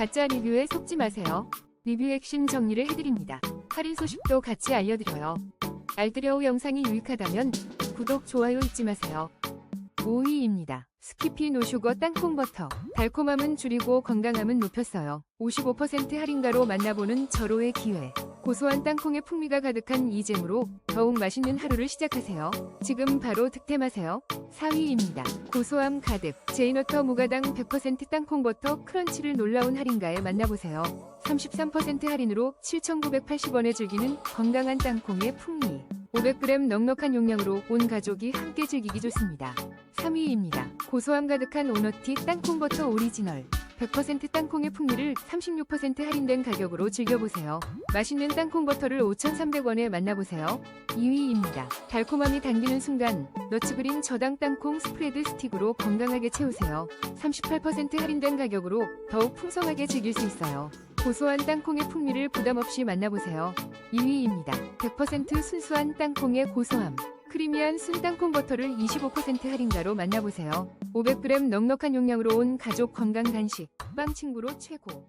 가짜 리뷰에 속지 마세요. 리뷰 핵심 정리를 해드립니다. 할인 소식도 같이 알려드려요. 알뜰여우 영상이 유익하다면 구독, 좋아요 잊지 마세요. 5위입니다. 스키피 노슈거 땅콩 버터. 달콤함은 줄이고 건강함은 높였어요. 55% 할인가로 만나보는 절호의 기회. 고소한 땅콩의 풍미가 가득한 이 잼으로 더욱 맛있는 하루를 시작하세요. 지금 바로 득템하세요. 4위입니다. 고소함 가득. 제이너터 무가당 100% 땅콩 버터 크런치를 놀라운 할인가에 만나보세요. 33% 할인으로 7,980원에 즐기는 건강한 땅콩의 풍미. 500g 넉넉한 용량으로 온 가족이 함께 즐기기 좋습니다. 3위입니다. 고소함 가득한 오너티 땅콩버터 오리지널. 100% 땅콩의 풍미를 36% 할인된 가격으로 즐겨보세요. 맛있는 땅콩 버터를 5,300원에 만나보세요. 2위입니다. 달콤함이 당기는 순간 너츠그린 저당 땅콩 스프레드 스틱으로 건강하게 채우세요. 38% 할인된 가격으로 더욱 풍성하게 즐길 수 있어요. 고소한 땅콩의 풍미를 부담없이 만나보세요. 2위입니다. 100% 순수한 땅콩의 고소함. 크리미한 순땅콩 버터를 25% 할인가로 만나보세요. 500g 넉넉한 용량으로 온 가족 건강 간식. 빵 친구로 최고.